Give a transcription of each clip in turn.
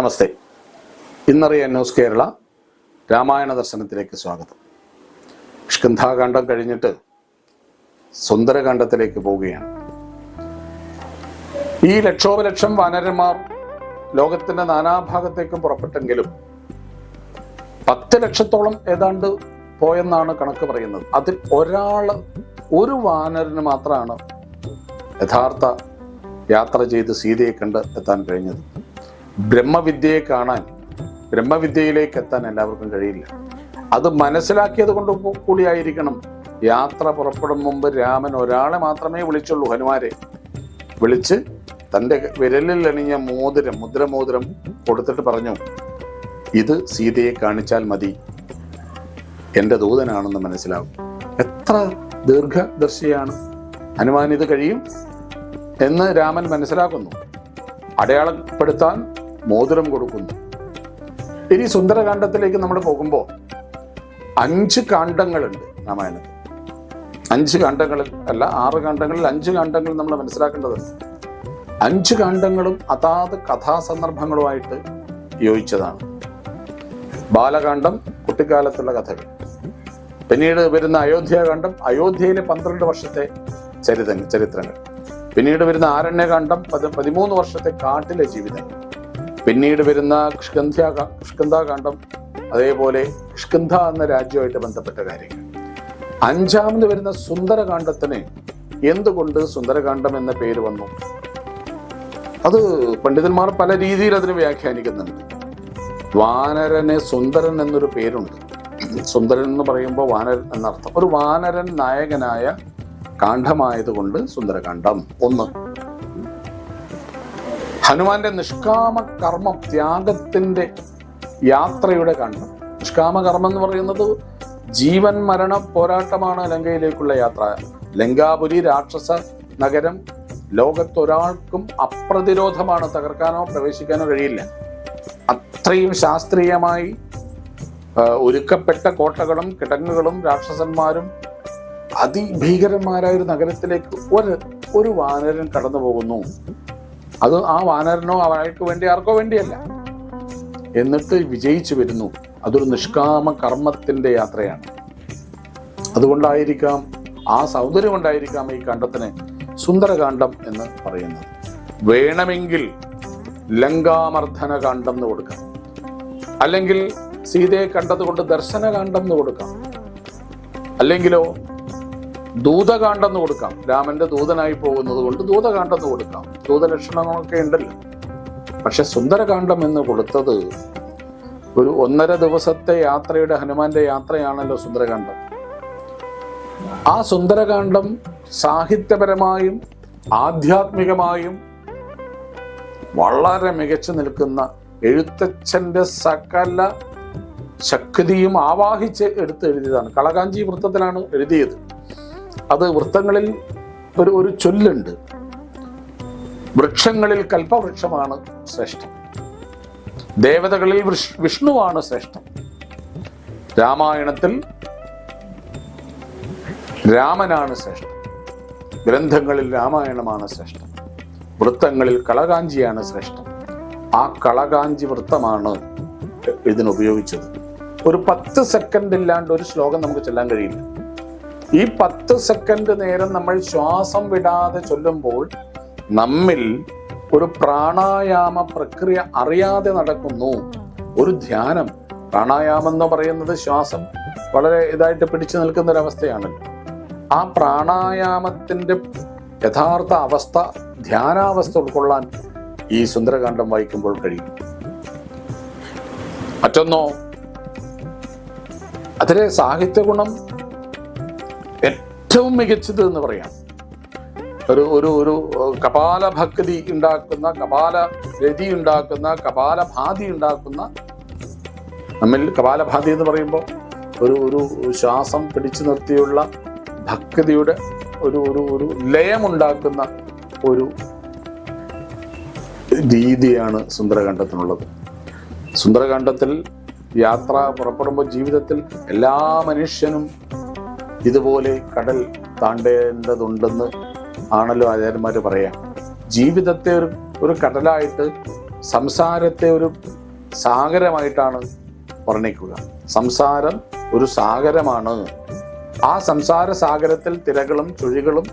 നമസ്തേ. ഇന്നറിയ ന്യൂസ് കേരള രാമായണ ദർശനത്തിലേക്ക് സ്വാഗതം. സ്കന്ധാകാന്ഡം കഴിഞ്ഞിട്ട് സുന്ദരകാന്ഡത്തിലേക്ക് പോവുകയാണ്. ഈ ലക്ഷോപലക്ഷം വാനരന്മാർ ലോകത്തിന്റെ നാനാഭാഗത്തേക്കും പുറപ്പെട്ടെങ്കിലും പത്ത് ലക്ഷത്തോളം ഏതാണ്ട് പോയെന്നാണ് കണക്ക് പറയുന്നത്. അതിൽ ഒരാൾ ഒരു വാനരന് മാത്രമാണ് യഥാർത്ഥ യാത്ര ചെയ്ത് സീതയെ കണ്ട് എത്താൻ കഴിഞ്ഞത്. ബ്രഹ്മവിദ്യയെ കാണാൻ ബ്രഹ്മവിദ്യയിലേക്ക് എത്താൻ എല്ലാവർക്കും കഴിയില്ല. അത് മനസ്സിലാക്കിയത് കൊണ്ട് കൂടിയായിരിക്കണം. യാത്ര പുറപ്പെടും മുമ്പ് രാമൻ ഒരാളെ മാത്രമേ വിളിച്ചുള്ളൂ ഹനുമാരെ. വിളിച്ച് തന്റെ വിരലിൽ അണിഞ്ഞ മോതിരം മുദ്രമോതിരം കൊടുത്തിട്ട് പറഞ്ഞു ഇത് സീതയെ കാണിച്ചാൽ മതി. എന്റെ ദൂതനാണെന്ന് മനസ്സിലാവും. എത്ര ദീർഘദർശിയാണ്. ഹനുമാൻ ഇത് കഴിയും എന്ന് രാമൻ മനസ്സിലാക്കുന്നു. അടയാളപ്പെടുത്താൻ മോതിരം കൊടുക്കുന്നു. ഇനി സുന്ദരകാന്ഡത്തിലേക്ക് നമ്മൾ പോകുമ്പോൾ അഞ്ച് കാണ്ഡങ്ങളുണ്ട് രാമായണത്തിൽ. അഞ്ച് കാണ്ഡങ്ങളിൽ അല്ല ആറ് കാണ്ഡങ്ങളിൽ അഞ്ച് കാണ്ഡങ്ങൾ നമ്മൾ മനസ്സിലാക്കേണ്ടതുണ്ട് അഞ്ച് കാണ്ഡങ്ങളും അതാത് കഥാസന്ദർഭങ്ങളുമായിട്ട് യോജിച്ചതാണ്. ബാലകാന്ഡം കുട്ടിക്കാലത്തുള്ള കഥകൾ. പിന്നീട് വരുന്ന അയോധ്യാകാന്ഡം അയോധ്യയിലെ പന്ത്രണ്ട് വർഷത്തെ ചരിത ചരിത്രങ്ങൾ. പിന്നീട് വരുന്ന ആരണ്യകാന്ഡം പതി പതിമൂന്ന് വർഷത്തെ കാട്ടിലെ ജീവിതങ്ങൾ. പിന്നീട് വരുന്ന സ്കന്ധ്യ സ്കന്ധാകാന്ഡം അതേപോലെ സ്കന്ധ എന്ന രാജ്യവുമായിട്ട് ബന്ധപ്പെട്ട കാര്യങ്ങൾ. അഞ്ചാമത് വരുന്ന സുന്ദരകാന്ഡത്തിന് എന്തുകൊണ്ട് സുന്ദരകാന്ഡം എന്ന പേര് വന്നു? അത് പണ്ഡിതന്മാർ പല രീതിയിൽ അതിനെ വ്യാഖ്യാനിക്കുന്നുണ്ട്. വാനരന് സുന്ദരൻ എന്നൊരു പേരുണ്ട്. സുന്ദരൻ എന്ന് പറയുമ്പോൾ വാനരൻ എന്നർത്ഥം. ഒരു വാനരൻ നായകനായ കാണ്ഡമായതുകൊണ്ട് സുന്ദരകാന്ഡം. ഒന്ന്. ഹനുമാന്റെ നിഷ്കാമ കർമ്മം ത്യാഗത്തിന്റെ യാത്രയുടെ കണ്ണ് നിഷ്കാമ കർമ്മം എന്ന് പറയുന്നത് ജീവൻ മരണ പോരാട്ടമാണ് ലങ്കയിലേക്കുള്ള യാത്ര. ലങ്കാപുരി രാക്ഷസ നഗരം ലോകത്തൊരാൾക്കും അപ്രതിരോധമാണ്. തകർക്കാനോ പ്രവേശിക്കാനോ കഴിയില്ല. അത്രയും ശാസ്ത്രീയമായി ഒരുക്കപ്പെട്ട കോട്ടകളും കിടങ്ങുകളും രാക്ഷസന്മാരും അതിഭീകരന്മാരായ ഒരു നഗരത്തിലേക്ക് ഒരു ഒരു വാനരൻ കടന്നു പോകുന്നു അത് ആ വാനരനോ അവർക്ക് വേണ്ടി ആർക്കോ വേണ്ടിയല്ല. എന്നിട്ട് വിജയിച്ചു വരുന്നു. അതൊരു നിഷ്കാമ കർമ്മത്തിന്റെ യാത്രയാണ്. അതുകൊണ്ടായിരിക്കാം ആ സൗന്ദര്യം കൊണ്ടായിരിക്കാം ഈ കണ്ടത്തിന് സുന്ദരകാന്ഡം എന്ന് പറയുന്നത്. വേണമെങ്കിൽ ലങ്കാമർദ്ദന കാണ്ഡം എന്ന് കൊടുക്കാം. അല്ലെങ്കിൽ സീതയെ കണ്ടതുകൊണ്ട് ദർശനകാന്ഡം എന്ന് കൊടുക്കാം. അല്ലെങ്കിലോ ദൂതകാന്ഡം എന്ന് കൊടുക്കാം. രാമന്റെ ദൂതനായി പോകുന്നത് കൊണ്ട് ദൂതകാണ്ടെന്ന് കൊടുക്കാം. ദൂതലക്ഷണങ്ങളൊക്കെ ഉണ്ടല്ലോ. പക്ഷെ സുന്ദരകാന്ഡം എന്ന് കൊടുത്തത് ഒരു ഒന്നര ദിവസത്തെ യാത്രയുടെ ഹനുമാന്റെ യാത്രയാണല്ലോ സുന്ദരകാന്ഡം. ആ സുന്ദരകാന്ഡം സാഹിത്യപരമായും ആധ്യാത്മികമായും വളരെ മികച്ചു നിൽക്കുന്ന എഴുത്തച്ഛന്റെ സകല ശക്തിയും ആവാഹിച്ച് എടുത്ത് എഴുതിയതാണ്. കളകാഞ്ചി വൃത്തത്തിലാണ് എഴുതിയത്. അത് വൃത്തങ്ങളിൽ ഒരു ഒരു ചൊല്ലുണ്ട്. വൃക്ഷങ്ങളിൽ കൽപ്പവൃക്ഷമാണ് ശ്രേഷ്ഠം. ദേവതകളിൽ വിഷ്- വിഷ്ണുവാണ് ശ്രേഷ്ഠം. രാമായണത്തിൽ രാമനാണ് ശ്രേഷ്ഠം. ഗ്രന്ഥങ്ങളിൽ രാമായണമാണ് ശ്രേഷ്ഠം. വൃത്തങ്ങളിൽ കളകാഞ്ചിയാണ് ശ്രേഷ്ഠം. ആ കളകാഞ്ചി വൃത്തമാണ് ഇതിനുപയോഗിച്ചത് ഒരു പത്ത് സെക്കൻഡ് ഇല്ലാണ്ട് ഒരു ശ്ലോകം നമുക്ക് ചെല്ലാൻ കഴിയില്ല. ഈ പത്ത് സെക്കൻഡ് നേരം നമ്മൾ ശ്വാസം വിടാതെ ചൊല്ലുമ്പോൾ നമ്മിൽ ഒരു പ്രാണായാമ പ്രക്രിയ അറിയാതെ നടക്കുന്നു. ഒരു ധ്യാനം. പ്രാണായാമം എന്ന് പറയുന്നത് ശ്വാസം. വളരെ ഇതായിട്ട് പിടിച്ചു നിൽക്കുന്ന ഒരവസ്ഥയാണല്ലോ ആ പ്രാണായാമത്തിന്റെ യഥാർത്ഥ അവസ്ഥ ധ്യാനാവസ്ഥ ഉൾക്കൊള്ളാൻ ഈ സുന്ദരകാന്ഡം വായിക്കുമ്പോൾ കഴിയും. മറ്റൊന്നോ? അതിലെ സാഹിത്യ ഗുണം ഏറ്റവും മികച്ചത് എന്ന് പറയാം. ഒരു ഒരു ഒരു കപാല ഭക്തി ഉണ്ടാക്കുന്ന കപാല രതി ഉണ്ടാക്കുന്ന കപാല ഭാതി ഉണ്ടാക്കുന്ന നമ്മിൽ കപാലഭാതി എന്ന് പറയുമ്പോൾ ഒരു ഒരു ശ്വാസം പിടിച്ചു നിർത്തിയുള്ള ഭക്തിയുടെ ഒരു ഒരു ഒരു ലയമുണ്ടാക്കുന്ന ഒരു രീതിയാണ് സുന്ദരകണ്ഠത്തിനുള്ളത് സുന്ദരകണ്ഠത്തിൽ യാത്ര പുറപ്പെടുമ്പോൾ ജീവിതത്തിൽ എല്ലാ മനുഷ്യനും ഇതുപോലെ കടൽ താണ്ടേണ്ടതുണ്ടെന്ന് ആണല്ലോ ആചാര്യന്മാർ പറയാം. ജീവിതത്തെ ഒരു ഒരു കടലായിട്ട് സംസാരത്തെ ഒരു സാഗരമായിട്ടാണ് വർണിക്കുക. സംസാരം ഒരു സാഗരമാണ്. ആ സംസാര സാഗരത്തിൽ തിരകളും ചുഴികളും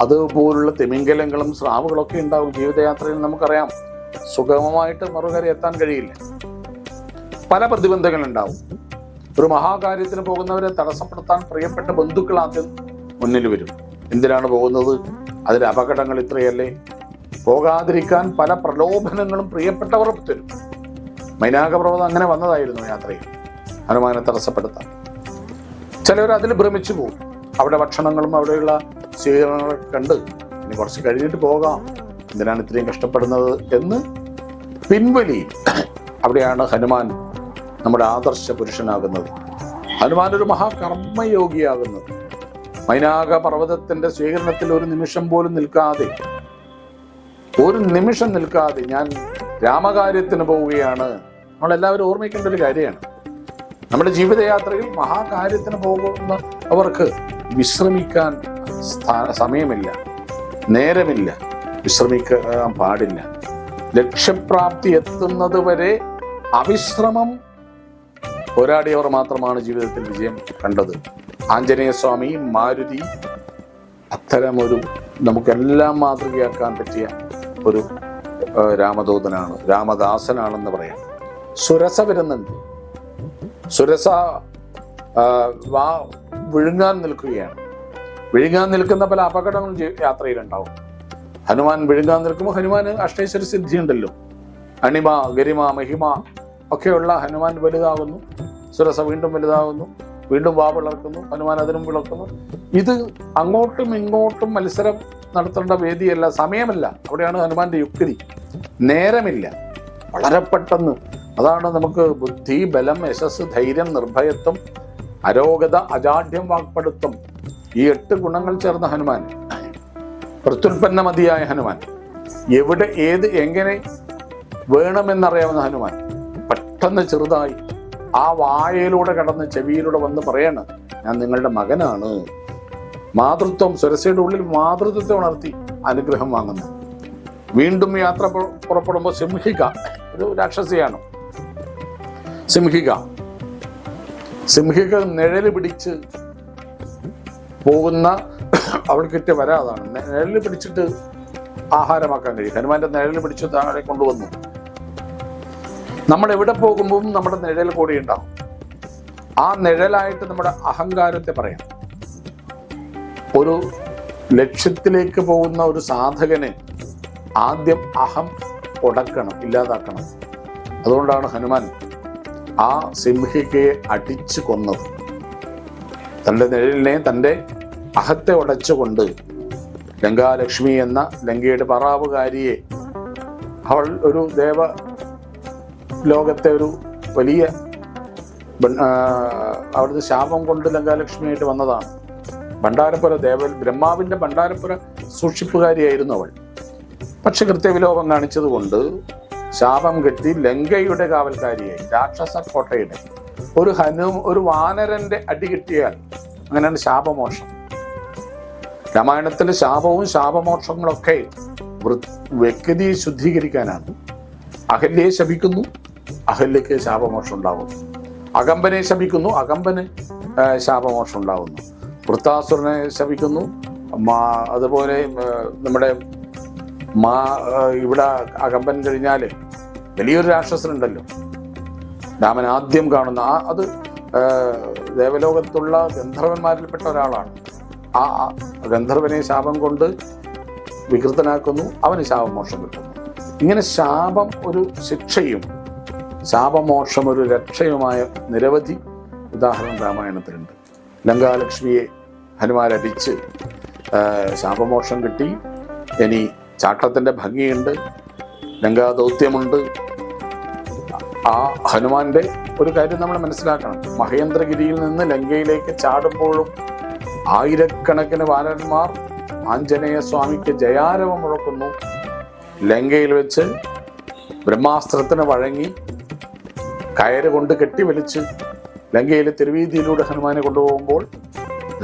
അതുപോലുള്ള തിമിംഗലങ്ങളും സ്രാവുകളൊക്കെ ഉണ്ടാവും ജീവിതയാത്രയിൽ നമുക്കറിയാം. സുഗമമായിട്ട് മറുകര എത്താൻ കഴിയില്ല. പല പ്രതിബന്ധങ്ങൾ ഉണ്ടാവും ഒരു മഹാകാര്യത്തിന് പോകുന്നവരെ തടസ്സപ്പെടുത്താൻ പ്രിയപ്പെട്ട ബന്ധുക്കൾ ആദ്യം മുന്നിൽ വരും. എന്തിനാണ് പോകുന്നത്? അതിൽ അപകടങ്ങൾ ഇത്രയല്ലേ? പോകാതിരിക്കാൻ പല പ്രലോഭനങ്ങളും പ്രിയപ്പെട്ടവർ തരും. മൈനാകപർവതം അങ്ങനെ വന്നതായിരുന്നു യാത്രയിൽ. ഹനുമാനെ തടസ്സപ്പെടുത്താൻ. ചിലവർ അതിൽ ഭ്രമിച്ചു പോകും. അവിടെ ഭക്ഷണങ്ങളും അവിടെയുള്ള സ്വീകരണങ്ങളൊക്കെ കണ്ട് ഇനി കുറച്ച് കഴിഞ്ഞിട്ട് പോകാം. എന്തിനാണ് ഇത്രയും കഷ്ടപ്പെടുന്നത് എന്ന് പിൻവലി അവിടെയാണ് ഹനുമാൻ നമ്മുടെ ആദർശ പുരുഷനാകുന്നത്. ഹനുമാൻ ഒരു മഹാകർമ്മയോഗിയാകുന്നത് മൈനാക പർവതത്തിന്റെ സ്വീകരണത്തിൽ ഒരു നിമിഷം പോലും നിൽക്കാതെ ഒരു നിമിഷം നിൽക്കാതെ ഞാൻ രാമകാര്യത്തിന് പോവുകയാണ്. നമ്മളെല്ലാവരും ഓർമ്മിക്കേണ്ട ഒരു കാര്യമാണ്. നമ്മുടെ ജീവിതയാത്രയിൽ മഹാകാര്യത്തിന് പോകുന്ന അവർക്ക് വിശ്രമിക്കാൻ സമയമില്ല. നേരമില്ല. വിശ്രമിക്കാൻ പാടില്ല. ലക്ഷ്യപ്രാപ്തി എത്തുന്നത് വരെ അവിശ്രമം പോരാടിയവർ മാത്രമാണ് ജീവിതത്തിൽ വിജയം കണ്ടത്. ആഞ്ജനേയ സ്വാമി മാരുതി അത്തരമൊരു നമുക്കെല്ലാം മാതൃകയാക്കാൻ പറ്റിയ ഒരു രാമദൂതനാണ് രാമദാസനാണെന്ന് പറയാം. സുരസ വരുന്നുണ്ട്. സുരസ വാ വിഴുങ്ങാൻ നിൽക്കുകയാണ്. വിഴുങ്ങാൻ നിൽക്കുന്ന പല അപകടങ്ങളും യാത്രയിലുണ്ടാവും. ഹനുമാൻ വിഴുങ്ങാൻ നിൽക്കുമ്പോൾ ഹനുമാൻ അഷ്ടേശ്വര സിദ്ധിയുണ്ടല്ലോ. അണിമ ഗരിമ മഹിമ ഒക്കെയുള്ള ഹനുമാൻ വലുതാകുന്നു. സുരസ വീണ്ടും വലുതാകുന്നു. വീണ്ടും വാ വിളർക്കുന്നു ഹനുമാൻ അതിനും വിളക്കുന്നു. ഇത് അങ്ങോട്ടും ഇങ്ങോട്ടും മത്സരം നടത്തേണ്ട വേദിയല്ല സമയമല്ല. അവിടെയാണ് ഹനുമാന്റെ യുക്തി. നേരമില്ല. വളരെ പെട്ടെന്ന്. അതാണ് നമുക്ക് ബുദ്ധി ബലം യശസ് ധൈര്യം നിർഭയത്വം അരോഗത അജാഢ്യം വാക്പടുത്തം ഈ എട്ട് ഗുണങ്ങൾ ചേർന്ന ഹനുമാൻ. പ്രത്യുൽപ്പന്നമതിയായ ഹനുമാൻ. എവിടെ ഏത് എങ്ങനെ വേണമെന്നറിയാവുന്ന ഹനുമാൻ. പെട്ടെന്ന് ചെറുതായി ആ വായയിലൂടെ കടന്ന് ചെവിയിലൂടെ വന്ന് പറയാണ് ഞാൻ നിങ്ങളുടെ മകനാണ്. മാതൃത്വം സുരസയുടെ ഉള്ളിൽ മാതൃത്വത്തെ ഉണർത്തി അനുഗ്രഹം വാങ്ങുന്നു. വീണ്ടും യാത്ര പുറ- പുറപ്പെടുമ്പോൾ സിംഹിക ഒരു രാക്ഷസിയാണ്. സിംഹിക സിംഹിക നിഴൽ പിടിച്ച് പോകുന്ന അവൾക്കിട്ട് വരാതാണ്. നിഴൽ പിടിച്ചിട്ട് ആഹാരമാക്കാൻ കഴിയും. ഹനുമാന്റെ നിഴൽ പിടിച്ച് താഴെ കൊണ്ടുവന്നു. നമ്മൾ എവിടെ പോകുമ്പോഴും നമ്മുടെ നിഴൽ കൂടി ഉണ്ടാവും. ആ നിഴലായിട്ട് നമ്മുടെ അഹങ്കാരത്തെ പറയാം. ഒരു ലക്ഷ്യത്തിലേക്ക് പോകുന്ന ഒരു സാധകനെ ആദ്യം അഹം ഉടക്കണം ഇല്ലാതാക്കണം. അതുകൊണ്ടാണ് ഹനുമാൻ ആ സിംഹികയെ അടിച്ചു കൊന്നത്. തന്റെ നിഴലിനെ തന്റെ അഹത്തെ ഉടച്ചുകൊണ്ട് ലങ്കാലക്ഷ്മി എന്ന ലങ്കയുടെ പറാവുകാരിയെ അവൾ ഒരു ദേവ ലോകത്തെ ഒരു വലിയ അവിടുത്തെ ശാപം കൊണ്ട് ലങ്കാലക്ഷ്മിയായിട്ട് വന്നതാണ്. ഭണ്ഡാരപ്പുര ദേവൽ ബ്രഹ്മാവിന്റെ ഭണ്ഡാരപ്പുര സൂക്ഷിപ്പുകാരിയായിരുന്നു അവൾ. പക്ഷെ കൃത്യവിലോപം കാണിച്ചതുകൊണ്ട് ശാപം കെട്ടി ലങ്കയുടെ കാവൽക്കാരിയായി രാക്ഷസ കോട്ടയുടെ. ഒരു ഹനു ഒരു വാനരന്റെ അടി കിട്ടിയാൽ അങ്ങനെയാണ് ശാപമോക്ഷം. രാമായണത്തിലെ ശാപവും ശാപമോക്ഷങ്ങളൊക്കെ വൃ- വ്യക്തിയെ ശുദ്ധീകരിക്കാനാണ്. അഹല്യയെ ശപിക്കുന്നു. അഹല്യക്ക് ശാപമോക്ഷം ഉണ്ടാകുന്നു അകമ്പനെ ശപിക്കുന്നു അകമ്പന് ശാപമോഷം ഉണ്ടാകുന്നു വൃത്താസുരനെ ശപിക്കുന്നു മാ- അതുപോലെ നമ്മുടെ മാ ഇവിടെ അകമ്പൻ കഴിഞ്ഞാൽ വലിയൊരു രാക്ഷസനുണ്ടല്ലോ. രാമൻ ആദ്യം കാണുന്ന ആ അത് ദേവലോകത്തുള്ള ഗന്ധർവന്മാരിൽപ്പെട്ട ഒരാളാണ്. ആ ഗന്ധർവനെ ശാപം കൊണ്ട് വികൃതനാക്കുന്നു അവന് ശാപമോഷം കിട്ടുന്നു. ഇങ്ങനെ ശാപം ഒരു ശിക്ഷയും ശാപമോക്ഷം ഒരു രക്ഷയുമായ നിരവധി ഉദാഹരണം രാമായണത്തിലുണ്ട്. ലങ്കാലക്ഷ്മിയെ ഹനുമാൻ അടിച്ച് ശാപമോക്ഷം കിട്ടി. ഇനി ചാട്ടത്തിന്റെ ഭംഗിയുണ്ട് ലങ്കാദൗത്യമുണ്ട് ആ ഹനുമാന്റെ ഒരു കാര്യം നമ്മൾ മനസ്സിലാക്കണം. മഹേന്ദ്രഗിരിയിൽ നിന്ന് ലങ്കയിലേക്ക് ചാടുമ്പോഴും ആയിരക്കണക്കിന് വാനന്മാർ ആഞ്ജനേയ സ്വാമിക്ക് ജയാരവം മുഴക്കുന്നു ലങ്കയിൽ വെച്ച് ബ്രഹ്മാസ്ത്രത്തിന് വഴങ്ങി കയറ് കൊണ്ട് കെട്ടിവലിച്ച് ലങ്കയിലെ തെരുവീതിയിലൂടെ ഹനുമാനെ കൊണ്ടുപോകുമ്പോൾ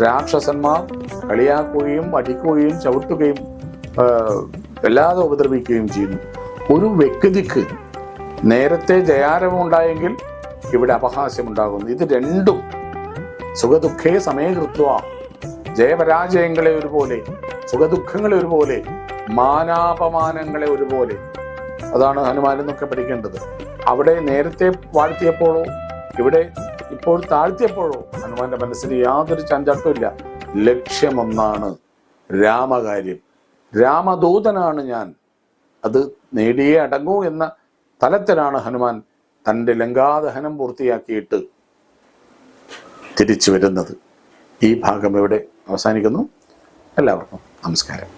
രാക്ഷസന്മാർ കളിയാക്കുകയും അടിക്കുകയും ചവിട്ടുകയും വല്ലാതെ ഉപദ്രവിക്കുകയും ചെയ്യുന്നു. ഒരു വ്യക്തിക്ക് നേരത്തെ ജയാരവം ഉണ്ടായെങ്കിൽ ഇവിടെ അപഹാസ്യമുണ്ടാകുന്നു. ഇത് രണ്ടും സുഖദുഃഖേ സമയകൃത്വ. ജയപരാജയങ്ങളെ ഒരുപോലെ സുഖദുഃഖങ്ങളെ ഒരുപോലെ മാനാപമാനങ്ങളെ ഒരുപോലെ. അതാണ് ഹനുമാനെന്നൊക്കെ പഠിക്കേണ്ടത്. അവിടെ നേരത്തെ വാഴ്ത്തിയപ്പോഴോ ഇവിടെ ഇപ്പോൾ താഴ്ത്തിയപ്പോഴോ ഹനുമാന്റെ മനസ്സിൽ യാതൊരു ചഞ്ചാട്ടവും ഇല്ല. ലക്ഷ്യമൊന്നാണ് രാമകാര്യം. രാമദൂതനാണ് ഞാൻ. അത് നേടിയേ അടങ്ങൂ എന്ന തലത്തിലാണ് ഹനുമാൻ തന്റെ ലങ്കാദഹനം പൂർത്തിയാക്കിയിട്ട് തിരിച്ചു വരുന്നത്. ഈ ഭാഗം ഇവിടെ അവസാനിക്കുന്നു. എല്ലാവർക്കും നമസ്കാരം.